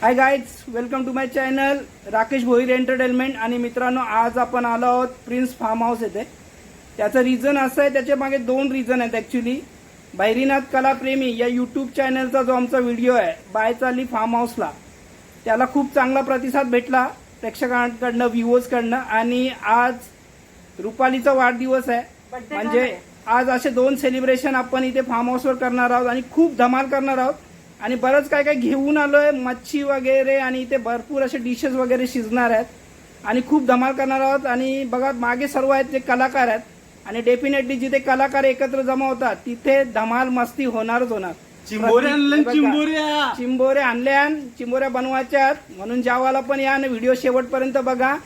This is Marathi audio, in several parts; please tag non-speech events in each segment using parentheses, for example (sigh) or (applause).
Hi guys welcome to my channel Rakesh Bhoir entertainment आणि मित्रांनो आज आपण आलो आहोत प्रिन्स फार्म हाऊस येथे. त्याचं रिझन असं आहे त्याच्यामागे दोन रिझन आहेत ॲक्च्युली बैरीनाथ कलाप्रेमी या यूट्यूब चॅनलचा जो आमचा व्हिडिओ आहे बाय चाली फार्म हाऊसला त्याला खूप चांगला प्रतिसाद भेटला प्रेक्षकांकडनं व्ह्युअर्सकडनं आणि आज रुपालीचा वाढदिवस आहे. म्हणजे आज असे दोन सेलिब्रेशन आपण इथे फार्म हाऊसवर करणार आहोत आणि खूप धमाल करणार आहोत. आणि बरंच काय काय घेऊन आलोय मच्छी वगैरे आणि इथे भरपूर असे डिशेस वगैरे शिजणार आहेत. आणि खूप धमाल करणार आहोत. आणि बघा मागे सर्व आहेत जे कलाकार आहेत. आणि डेफिनेटली जिथे कलाकार एकत्र जमा होतात तिथे धमाल मस्ती होणारच होणार. चिंबोऱ्या आणल्या बघा. चिंबोऱ्या! चिंबोऱ्या आणल्या चिंबोऱ्या बनवायच्या म्हणून ज्यावाला पण या आणि व्हिडिओ शेवटपर्यंत बघा.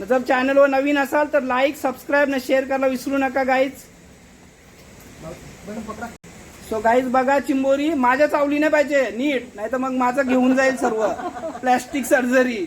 जर चॅनलवर नवीन असाल तर लाईक सबस्क्राईब न शेअर करायला विसरू नका गाईज सो गाईज बघा चिंबोरी माझ्या चावली नाही पाहिजे. नीट. नाही तर मग माझं घेऊन जाईल सर्व. Plastic surgery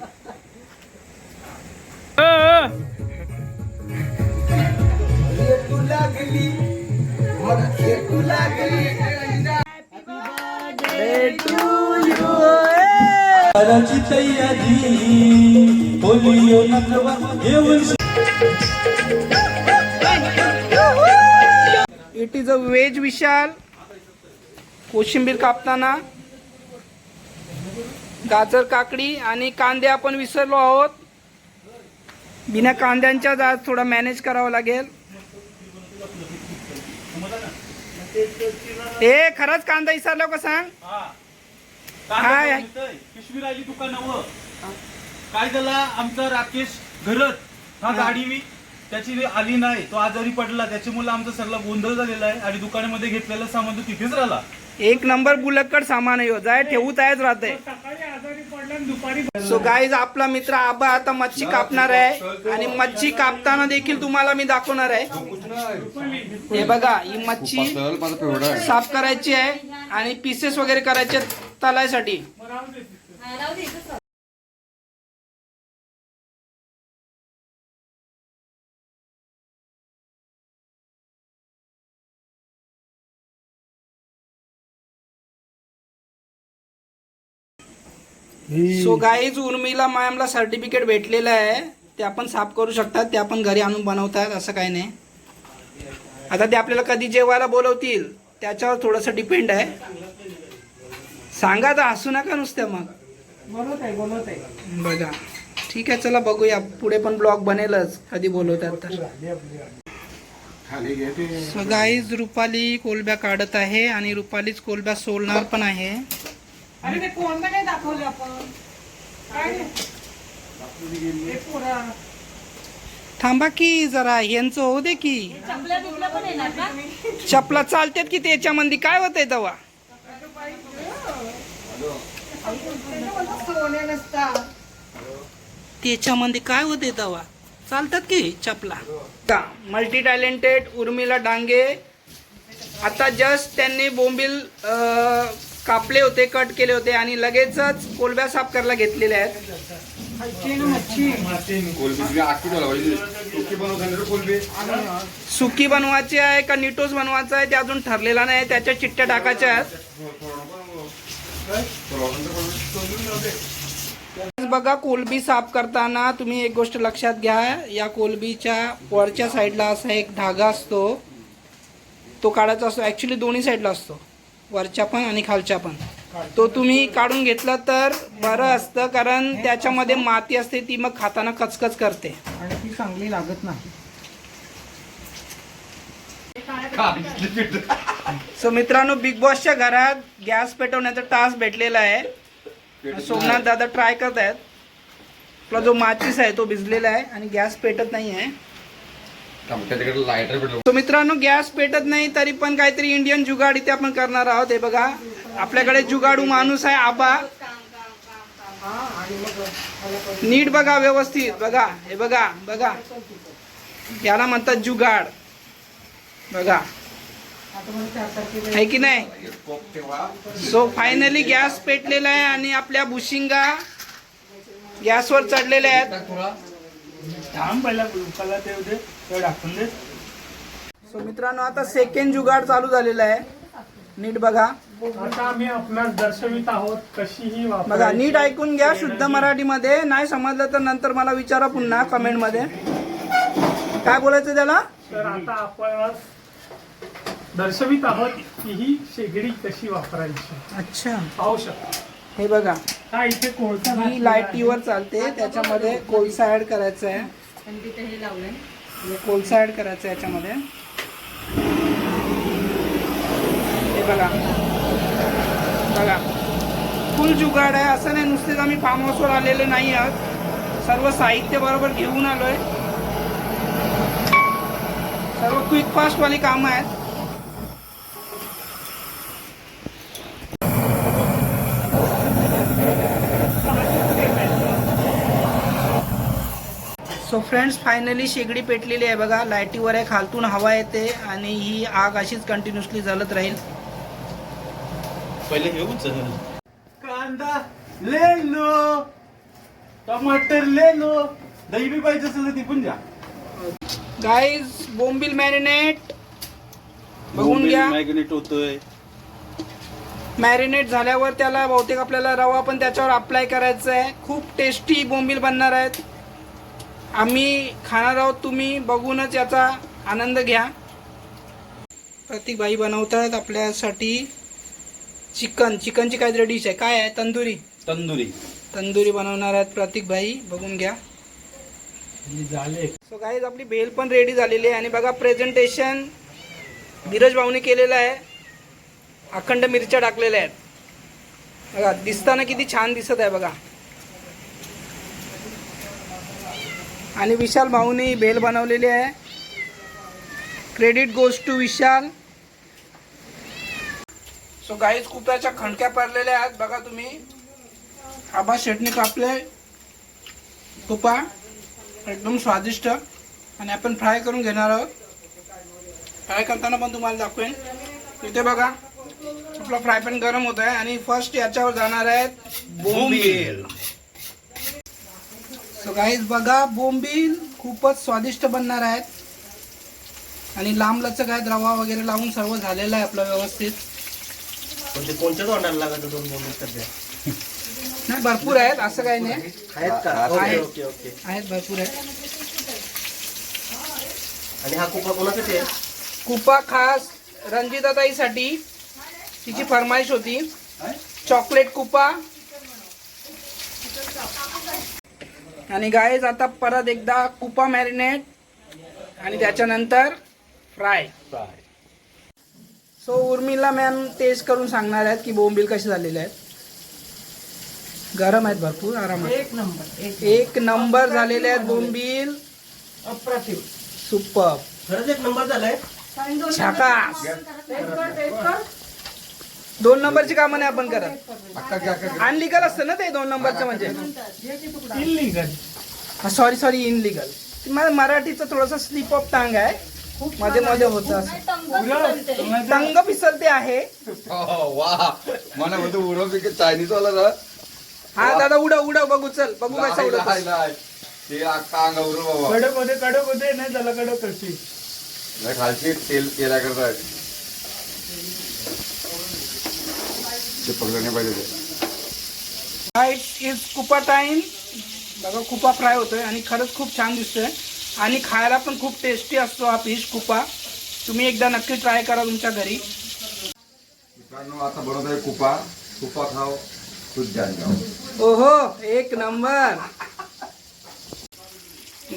it is a veg Vishal कोशिंबीर कापताना गाजर काकडी आणि कांदे आपण विसरलो आहोत. बिना कांद्यांच्याच आज थोडा मॅनेज करावं लागेल. ए खरंच कांदा विसरलो का सांग? हाय. पिशवी राहिली दुकानावर काय झाला? आमचा राकेश घरत हा. गाडी मी त्याची आली नाही तो आजारी पडला त्याच्यामुळे आमचा सगळा गोंधळ झालेला आहे आणि दुकानामध्ये घेतलेला सामान तो तिथेच राहिला. एक नंबर बुलक्कड सामान आहे ह्यो. जाय ठेवू तयाच राहते. सो गाईज आपला मित्र आबा आता मच्छी कापणार आहे आणि मच्छी कापताना देखील तुम्हाला मी दाखवणार आहे. हे बघा ही मच्छी साफ करायची आहे आणि पीसेस वगैरे करायचे आहेत तलायसाठी. सो गाईज उर्मिला मॅमला सर्टिफिकेट भेटलेलं आहे. ते आपण साफ करू शकतात. ते आपण घरी आणून बनवतात असं काही नाही. आता ते आपल्याला कधी जेवायला बोलवतील त्याच्यावर थोडंसं डिपेंड आहे. सांगा तर हसू नका नुसतं मग. बोलवत आहे बोलवत आहे. बघा. ठीक आहे चला बघूया. पुढे पण ब्लॉग बनेलच. कधी बोलवतात तर. सो गाईज रुपाली कोलब्या काढत आहे आणि रुपालीच कोलब्या सोलणार पण आहे. अरे ते कोणतं काय दाखवलं आपण? काय पोरा. थांबा की जरा यांचं होऊ दे की. चपल्या बिपल्या पण येणार का चपला चालतात की त्याच्यामध्ये काय होतंय सोन्या नसता त्याच्यामध्ये काय होते तेव्हा चालतात की चपला? Multi talented Urmila Dange. आता जस्ट त्यांनी बोंबील अं, कापले होते कट केले होते आणि लगेचच कोलब्या साफ करायला घेतलेल्या आहेत. सुकी बनवायची आहे का निटोस बनवायचा आहे ते अजून ठरलेला नाही. त्याच्या चिठ्ठ्या टाकायच्या आहेत. बघा कोलबी साफ करताना तुम्ही एक गोष्ट लक्षात घ्या. या कोलबीच्या वरच्या साईडला असा एक धागा असतो. तो काढायचा असतो. ॲक्च्युली दोन्ही साईडला असतो. वरच्या पण आणि खालच्या पण. तो तुम्ही काढून घेतला तर बरं असतं कारण त्याच्यामध्ये माती असते ती मग खाताना कचकच करते. आणि ती चांगली लागत नाही. सो मित्रांनो बिग बॉसच्या घरात गॅस पेटवण्याचा टास्क भेटलेला आहे. सोमनाथ दादा ट्राय करत आहेत आपला जो माचीस आहे तो भिजलेला आहे आणि गॅस पेटत नाही आहे त्याच्याकडे लायटर तो मित्रांनो गॅस पेटत नाही तरी पण काहीतरी इंडियन जुगाड इथे आपण करणार आहोत. हे बघा आपल्याकडे जुगाडू माणूस आहे आबा. नीट बघा व्यवस्थित. बघा हे बघा बघा. याला म्हणतात जुगाड. बघा. आहे की नाही? सो फायनली गॅस पेटलेला आहे आणि आपल्या बुशिंगा गॅसवर चढलेल्या आहेत. थांब पहिला लोकाला ते होते ते दाखवून दे. सो मित्रांनो आता सेकंड जुगाड चालू झालेला आहे. नीट बघा. आता आम्ही आपणास दर्शवित आहोत कशी ही बघा. नीट ऐकून घ्या शुद्ध मराठीमध्ये. नाही समजलं तर नंतर मला विचारा पुन्हा कमेंटमध्ये काय बोलायचं त्याला? तर आता आपण दर्शवित आहोत की ही शेगडी कशी वापरायची. अच्छा. पाहू शकता. हे बघा. हा इथे कोळसा ही लाईटीवर चालते. त्याच्यामध्ये कोळसा ऍड करायचा आहे. आणि तिथे हे लावलंय. हे कोळसा ऍड करायचा आहे याच्यामध्ये. हे बघा. बघा. फुल जुगाड आहे. असं नाही नुसतेच आम्ही फार्म हाऊसवर आलेले नाही आहोत. सर्व साहित्य बरोबर घेऊन आलोय. सर्व क्विक फास्टवाली कामं आहेत. सो फ्रेंड्स फायनली शेगडी पेटलेली आहे बघा. लाईटीवर आहे खालतून हवा येते आणि ही आग अशीच कंटिन्युअसली जळत राहील. पहिले घेऊ चल कांदा ले लो टमाटर ले लो दही बी पाहिजे असेल तर ती पण द्या. गाईज बोंबिल मॅरिनेट बघून घ्या. मॅग्नेट होतोय. मॅरिनेट झाल्यावर त्याला बहुतेक आपल्याला रवा पण त्याच्यावर अप्लाय करायचा आहे खूप टेस्टी बोंबील बनणार आहेत. आम्ही खाणार आहोत तुम्ही बघूनच याचा आनंद घ्या. प्रतीक बाई बनवतात आपल्यासाठी चिकन. चिकनची काहीतरी डिश आहे? काय आहे? तंदुरी. तंदुरी. तंदुरी बनवणार आहेत प्रतीक भाई बघून घ्या. झाले. सो गाईज आपली भेल पण रेडी झालेली आहे. आणि बघा प्रेझेंटेशन धीरज भाऊने केलेलं आहे. अखंड मिरच्या टाकलेल्या आहेत. बघा दिसताना किती छान दिसत आहे बघा. आणि विशाल भाऊने बेल बनवलेली आहे. Credit goes to Vishal. So guys कुप्याच्या खणक्या पडलेल्या आहेत. बघा तुम्ही. आबा शेटने कापले. कुपा एकदम स्वादिष्ट. आणि आपण फ्राय करून घेणार आहोत. फ्राय करताना पण तुम्हाला दाखवेन. इथे बघा. आपला फ्राय पॅन गरम होत आहे आणि फर्स्ट याच्यावर जाणार आहेत बोंबील. सो गाईज बघा बोंबील खूपच स्वादिष्ट बनणार आहेत. आणि लांब लचक आहेत रवा वगैरे लावून सर्व झालेलं आहे आपलं व्यवस्थित. म्हणजे कोणत्या तोंडाला लागत दोन बोंबील सध्या? नाही भरपूर आहेत असं काही नाही. आहेत का? आहेत. Okay okay okay. आहेत भरपूर आहेत. आणि हा कुपा कोणासाठी आहे? कुपा खास रंजिताताईसाठी तिची फरमाईश होती. चॉकलेट कुपा आणि गायज आता परत एकदा कुपा मॅरिनेट आणि त्याच्यानंतर fry so Urmila ma'am test करून सांगणार आहेत की बोंबील कसे झालेले आहेत. गरम आहेत भरपूर आरामात. एक नंबर एक नंबर. झालेले आहेत बोंबील. अप्रतिम. सुपर खरंच एक नंबर झालाय. छाकास टेस्ट कर टेस्ट कर दोन नंबरची कामं नाही आपण करत. अक्का क्या क्या अनलिगल असतं ना ते दोन नंबरचं म्हणजे? इलिगल सॉरी सॉरी इनलिगल मला मराठीचं थोडंसं स्लिप ऑफ टांग आहे. मध्ये मध्ये होतं असं. तंग फिसलते. आहे. वा. मला म्हणतो उडव चायनीज वाला हा दादा उडव उडव बघू चल. बघू कसं उडव. ते अख्खा कडक होते कडक होते नाही त्याला कडक कशी खालची तेल तेला करताय ते पकडले पाहिजे. राईट इज कुपा टाइम बघा कुपा फ्राय होतोय आणि खरंच खूप छान दिसतोय. आणि खायला पण खूप टेस्टी असतो हा फिश कुपा तुम्ही एकदा नक्की ट्राय करा तुमच्या घरी. मित्रांनो आता बनवतोय कुपा कुपा खाव खुद जान जाओ. ओहो एक नंबर.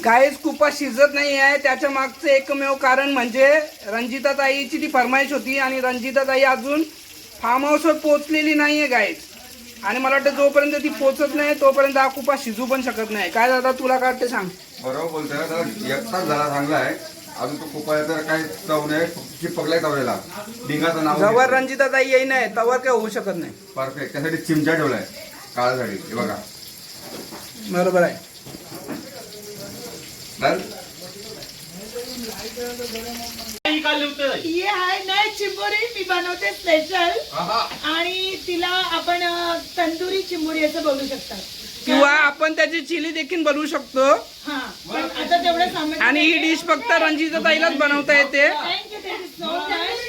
गाईस कुपा शिजत नाही आहे त्याच्या मागचं एकमेव कारण म्हणजे रंजिता ताईची ती फरमाईश होती आणि रंजिता ताई अजून फार्म हाऊसवर पोहोचलेली नाही आहे गाईज आणि मला वाटतं जोपर्यंत ती पोहोचत नाही तोपर्यंत हा कुपा शिजू पण शकत नाही. काय दादा तुला काय वाटतं सांग? बरोबर बोलतोय ना त्याला एक तास झाला चांगला आहे. अजून तो कुपा तर काही चव नाही चिपकलाय तवलेला डिंगाचं नाव जवळ रंजिता ताई येई नाही तवर काय होऊ शकत नाही. परफेक्ट. त्यासाठी चिमटा ठेवलाय काळासाठी. हे बघा. बरोबर आहे. डन? काही काढले होते ही आहे ना चिंबोरी मी बनवते स्पेशल आणि तिला आपण अ, तंदुरी चिंबोरी असं बोलू शकतात. किंवा आपण त्याची चिली देखील बनवू शकतो. हा पण आता तेवढं सामान आणि ही डिश फक्त रंजिता ताईलाच बनवता येते.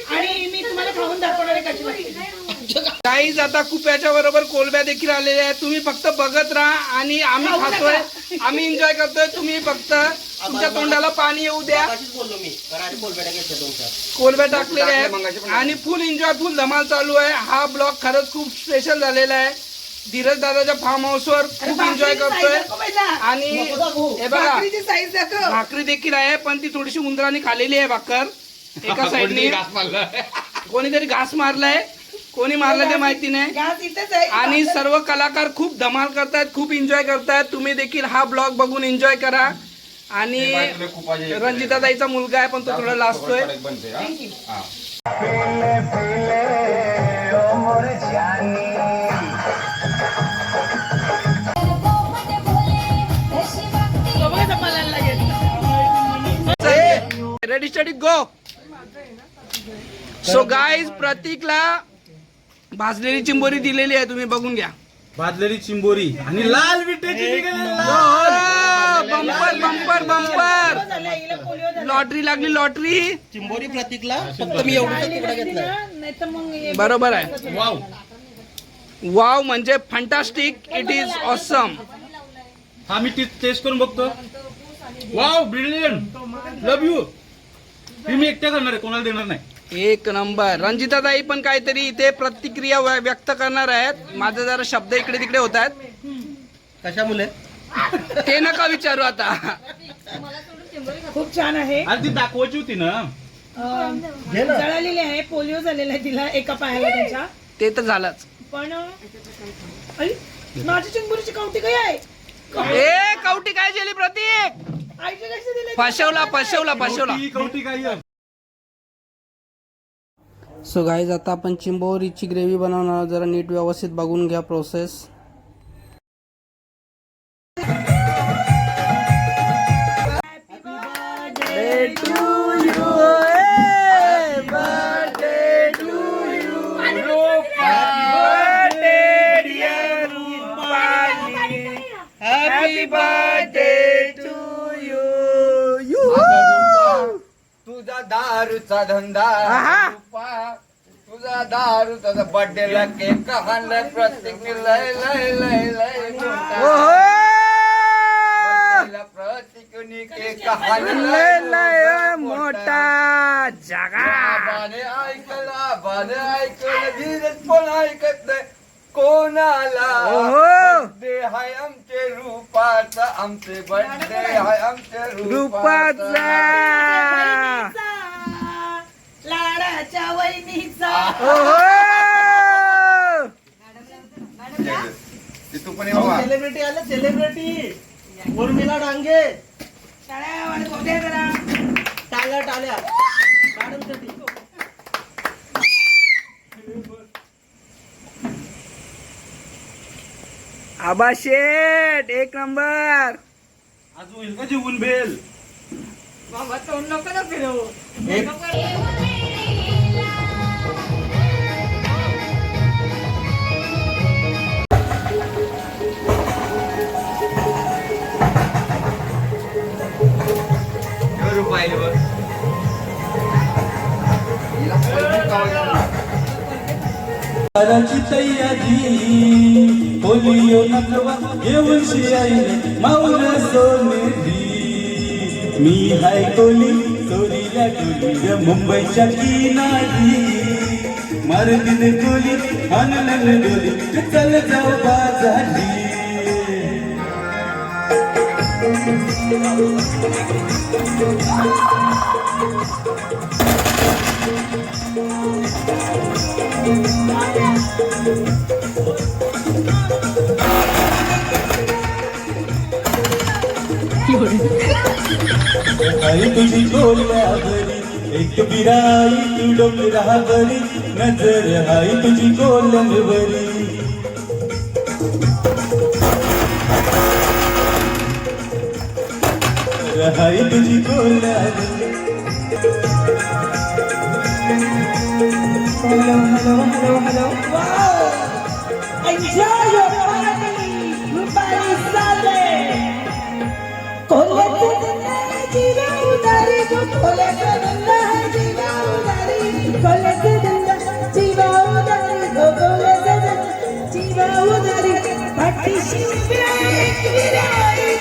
आणि मी तुम्हाला खाऊन दाखवणार आहे कशी काहीच आता कुप्याच्या बरोबर कोलब्या देखील आलेल्या आहेत. तुम्ही फक्त बघत राहा आणि आम्ही खातोय. आम्ही एन्जॉय करतोय. तुम्ही फक्त तुमच्या तोंडाला पाणी येऊ द्या. कोलब्या टाकलेल्या आहेत. आणि फुल एन्जॉय फुल धमाल चालू आहे. हा ब्लॉग खरंच खूप स्पेशल झालेला आहे. धीरज दादाच्या फार्म हाऊसवर खूप एन्जॉय करतोय. आणि हे बघा भाकरी देखील आहे पण ती थोडीशी उंदराने खालेली आहे भाकर. एका (laughs) साईडने कोणीतरी घास मारलाय. कोणी मारलाय ते माहिती नाही. आणि सर्व कलाकार खूप धमाल करतायत खूप एन्जॉय करतायत. तुम्ही देखील हा ब्लॉग बघून एन्जॉय करा. आणि रंजिता ताईचा मुलगा आहे पण तो थोडा लाजतोय ready steady go so guys प्रतीकला भाजलेली चिंबोरी दिलेली आहे तुम्ही बघून घ्या. भाजलेली चिंबोरी. आणि लाल विटेची निघालेली लाल. Bumper bumper bumper. लॉटरी लागली लॉटरी. चिंबोरी प्रतीकला फक्त मी एवढा तुकडा घेतलाय? नाही तर मग हे- बरोबर आहे. वाव. वाव म्हणजे फंटास्टिक इट इज ऑसम हा मी टेस्ट करून बघतो. वाव ब्रिलियंट लव यू ही मी एकट्या करणार आहे कोणाला देणार नाही. एक नंबर. रंजिता ताई पण काहीतरी इथे प्रतिक्रिया व्य- व्यक्त करणार आहेत. माझे जरा शब्द इकडे तिकडे होत आहेत. कशामुळे? ते नका विचारू आता. खूप छान आहे. अरे ती दाखवायची होती ना. अं, जळालेली आहे पोलिओ झालेला आहे तिला एका पायाला त्याच्या. ते तर झालंच. पण आई, माझी चिंबुरीची कावटी काय आहे? ए कवटी काय केली प्रतीक? आईचे लक्ष दिले? फसवला फसवला फसवला. कवटी आहे. सो गाईज आता आपण चिंबोरीची ग्रेव्ही बनवणार आहोत. जरा नीट व्यवस्थित बघून घ्या process happy birthday to you तुझा दारूचा धंदा आहा. रूपा, तुझा दारूचा बर्थडेला केक आणलाय प्रत्येक लय लय लय लय प्रत्येकाने केक लय लय मोठा जगा. ऐकलं आबाने ऐकलं धीरज पण ऐकत नाही. कोणाला. बर्थडे हाय आमचे रूपाचा आमचे बर्थडे हाय आमचे रूपाचा. लाडाच्या वहिनीचा. ओहो ते तू पण ये बाबा सेलिब्रिटी आले सेलिब्रिटी उर्मिला डांगे. टाळ्या करा मॅडमसाठी आबा शेठ एक नंबर. आज होईल का जेवून बेल? बाबा तोंड नको ना फिरवू. पाहिलं बघ हिला स्वयंपाक लावायचा. कराची तयारी पोलिओ नकवा येऊन शियाईने माऊल सोनेरी मी हाय कोली चोरीला टोली मुंबईच्या किनारी मारतीन कोली हानलन डोली चल जाऊ बाजारी आई तुझी गोल्यावरी एक बिराई तू डोंगरावरी नजर आई तुझी गोलंगवरी रहाई तुझी को Hello, hello, hello, hello. Wow! Enjoy your party! Rupali Sale! Kole kadna hai jiva udari, kole kadna hai jiva udari, kole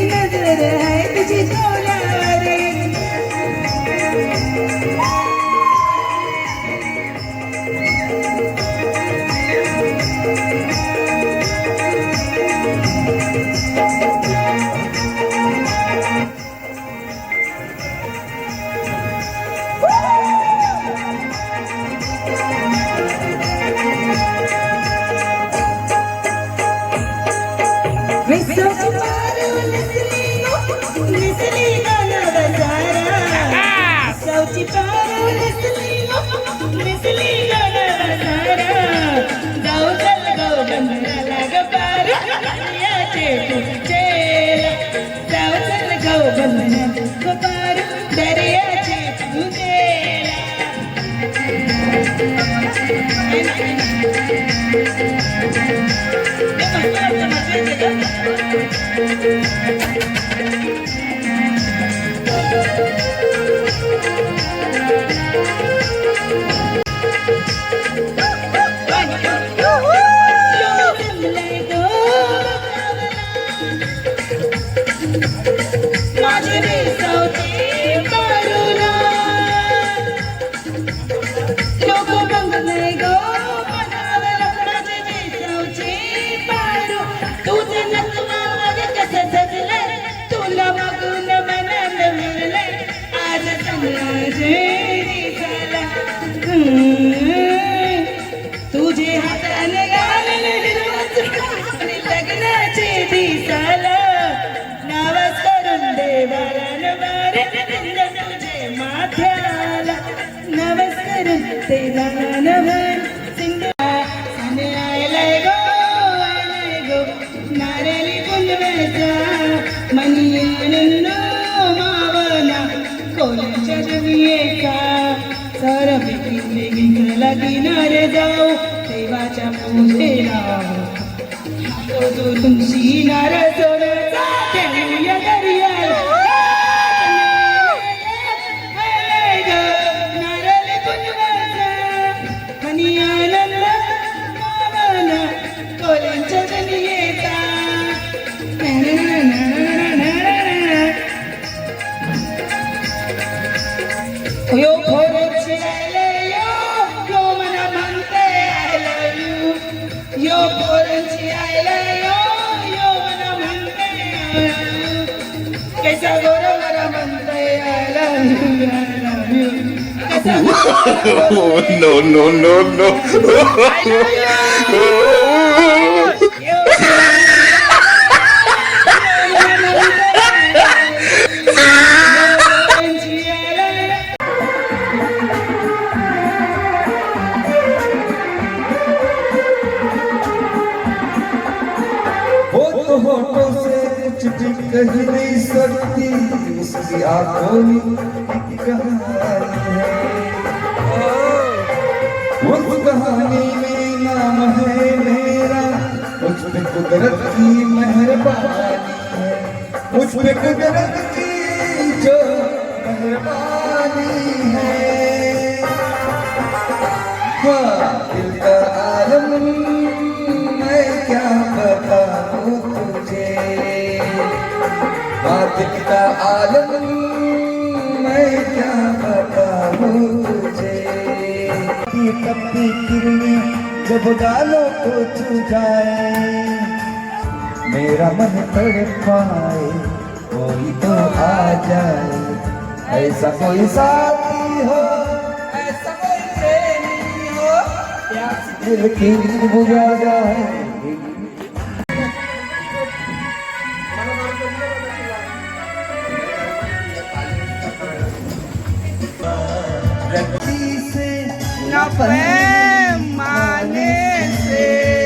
नजर है तुझी डोलावर माझे মদিনার যাও দেবাচা মুঝে রাও তো তুলসী নারসর সাথে হুয়া দরিয়া Yo, Paul. no no no no I love you. Yo. वो तो होठों से कुछ भी कह नहीं सकती उसकी आंखों में एक कहानी है उस कहानी में नाम है मेरा। मुझ पे कुदरत की मेहरबानी है। मुझ पे कुदरत की जो मेहरबानी है। हाँ दिल का आलम मैं क्या बता जब डालो को छू जाए मेरा मन तड़पाए कोई तो आ जाए। ऐसा कोई साथी हो ऐसा कोई प्रेमी हो प्यास दिल की बुझा जाए।